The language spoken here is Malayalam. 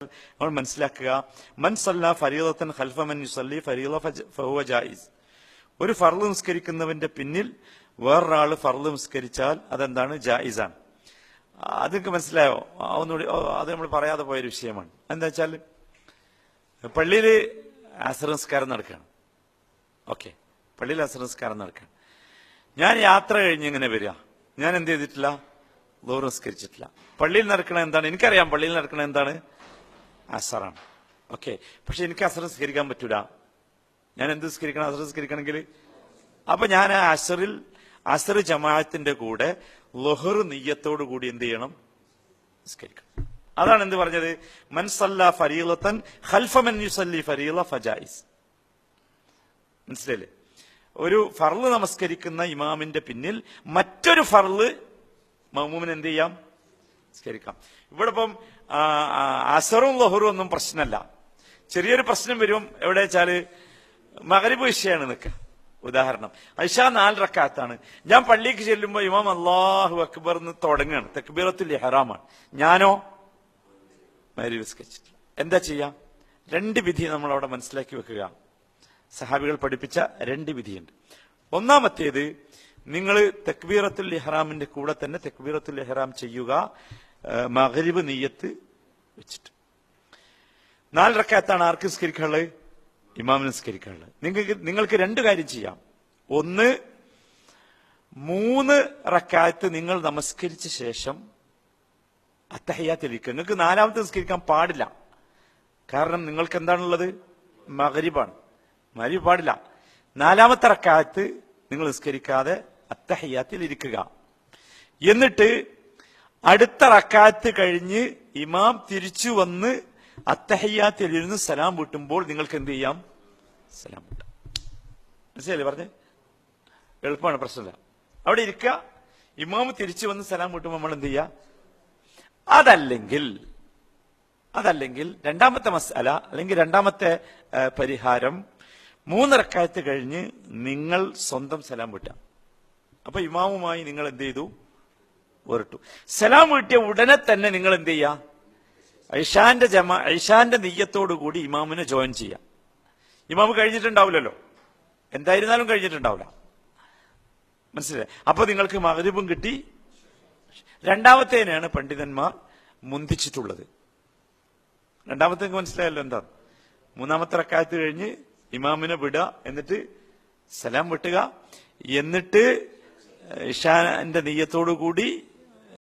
നമ്മൾ മനസ്സിലാക്കുക മൻ സല്ല ഫരീദത്തൻ ഖൽഫ മൻ യുസല്ലി ഫരീദ ഫഹുവ ജായിസ്. ഒരു ഫർൾ നിസ്കരിക്കുന്നവന്റെ പിന്നിൽ വേറൊരാൾ ഫർൾ നിസ്കരിച്ചാൽ അതെന്താണ്? ജായിസാണ്. അത് നിങ്ങൾക്ക് മനസ്സിലായോ ഒന്നുകൂടി അത് നമ്മൾ പറയാതെ പോയൊരു വിഷയമാണ്. എന്താ വെച്ചാൽ പള്ളിയിൽ അസർ നിസ്കാരം നടക്കുകയാണ് ഓക്കെ. പള്ളിയിൽ അസർ നിസ്കാരം നടക്കുകയാണ് ഞാൻ യാത്ര കഴിഞ്ഞ് ഇങ്ങനെ വരിക. ഞാൻ എന്ത് ചെയ്തിട്ടില്ല? ലോർ നിസ്കരിച്ചിട്ടില്ല. പള്ളിയിൽ നടക്കണ എന്താണ്? എനിക്കറിയാം പള്ളിയിൽ നടക്കണ എന്താണ്? അസറാണ്. ഓക്കെ. പക്ഷെ എനിക്ക് അസർ നിസ്കരിക്കാൻ പറ്റൂല. ഞാൻ എന്ത് നിസ്കരിക്കണം അസർ നിസ്കരിക്കണമെങ്കിൽ അപ്പൊ ഞാൻ അസറിൽ അസർ ജമാഅത്തിന്റെ കൂടെ ലൊഹർ നെയ്യത്തോടു കൂടി എന്ത് ചെയ്യണം? നിസ്കരിക്കണം. അതാണ് എന്ത് പറഞ്ഞത്? മൻസല്ല ഫരീലത്തൻ ഖൽഫ മൻ യുസല്ലി ഫരീല ഫജായിസ്. മനസ്സിലല്ലേ ഒരു ഫർൾ നമസ്കരിക്കുന്ന ഇമാമിന്റെ പിന്നിൽ മറ്റൊരു ഫർൾ മമൂമിന് എന്ത് ചെയ്യാം? നമസ്കരിക്കാം ഇവിടെ ഇപ്പം അസറും ലഹറും ഒന്നും പ്രശ്നമല്ല. ചെറിയൊരു പ്രശ്നം വരും എവിടെ വെച്ചാൽ മകരിബ് വിഷയമാണ് നിൽക്കുക. ഉദാഹരണം ഐഷ നാല് റക്കാത്താണ്. ഞാൻ പള്ളിക്ക് ചെല്ലുമ്പോൾ ഇമാം അള്ളാഹു അക്ബർ എന്ന് തുടങ്ങുകയാണ് തക്ബീറത്തുൽ ഇഹ്റാമാണ്. ഞാനോ? മരി വിസ്കരിച്ചിട്ടില്ല എന്താ ചെയ്യാം? രണ്ട് വിധി നമ്മൾ അവിടെ മനസ്സിലാക്കി വെക്കുക. സഹാബികൾ പഠിപ്പിച്ച രണ്ട് വിധിയുണ്ട്. ഒന്നാമത്തേത് നിങ്ങൾ തെക്ബീറത്തുൽ ഇഹ്റാമിന്റെ കൂടെ തന്നെ തെക്ബീറത്തുൽ ഇഹ്റാം ചെയ്യുക. മഗ്രിബ് നീയത്ത് വെച്ചിട്ട്. നാല് റക്കാത്താണ് ആർക്ക് നിസ്കരിക്കാനുള്ളത്? ഇമാമിന് നിസ്കരിക്കാനുള്ളത്. നിങ്ങൾക്ക് നിങ്ങൾക്ക് രണ്ട് കാര്യം ചെയ്യാം. ഒന്ന് മൂന്ന് റക്കാത്ത് നിങ്ങൾ നമസ്കരിച്ച ശേഷം അത്തഹയ്യാത്തിരിക്കുക നിങ്ങൾക്ക് നാലാമത്തെ നിസ്കരിക്കാൻ പാടില്ല. കാരണം നിങ്ങൾക്ക് എന്താണുള്ളത്? മകരിബാണ് മരി പാടില്ല. നാലാമത്തെ റക്കാത്ത് നിങ്ങൾ നിസ്കരിക്കാതെ അത്തഹയ്യാത്തിൽ ഇരിക്കുക എന്നിട്ട് അടുത്ത റക്കാത്ത് കഴിഞ്ഞ് ഇമാം തിരിച്ചു വന്ന് അത്തഹയ്യാത്തിൽ ഇരുന്ന് സലാം വിട്ടുമ്പോൾ നിങ്ങൾക്ക് എന്ത് ചെയ്യാം? സലാം വീട്ടാം. മനസ്സിലല്ലേ പറഞ്ഞേ? എളുപ്പമാണ് പ്രശ്നമില്ല. അവിടെ ഇരിക്കുക. ഇമാമ് തിരിച്ചു വന്ന് സലാം വിട്ടുമ്പോൾ നമ്മൾ എന്ത് ചെയ്യുക അതല്ലെങ്കിൽ അതല്ലെങ്കിൽ രണ്ടാമത്തെ മസാല അല്ലെങ്കിൽ രണ്ടാമത്തെ പരിഹാരം മൂന്നിറക്കായത്ത് കഴിഞ്ഞ് നിങ്ങൾ സ്വന്തം സലാം വിട്ടാം. അപ്പൊ ഇമാമുമായി നിങ്ങൾ എന്ത് ചെയ്തു? വേറിട്ടു സലാം വീട്ടിയ ഉടനെ തന്നെ നിങ്ങൾ എന്ത് ചെയ്യ? ഐഷാന്റെ ജമ ഐഷാന്റെ കൂടി ഇമാമിനെ ജോയിൻ ചെയ്യാം. ഇമാമ് കഴിഞ്ഞിട്ടുണ്ടാവില്ലല്ലോ? എന്തായിരുന്നാലും കഴിഞ്ഞിട്ടുണ്ടാവില്ല. മനസ്സിലായി? അപ്പൊ നിങ്ങൾക്ക് മകരിബും കിട്ടി. രണ്ടാമത്തേനാണ് പണ്ഡിതന്മാർ മുന്തിച്ചിട്ടുള്ളത്. രണ്ടാമത്തെ മനസ്സിലായല്ലോ എന്താ? മൂന്നാമത്തെ റക്കായത്ത് കഴിഞ്ഞ് ഇമാമിനെ വിടുക എന്നിട്ട് സലാം വിട്ടുക. എന്നിട്ട് ഇഷാന്റെ കൂടി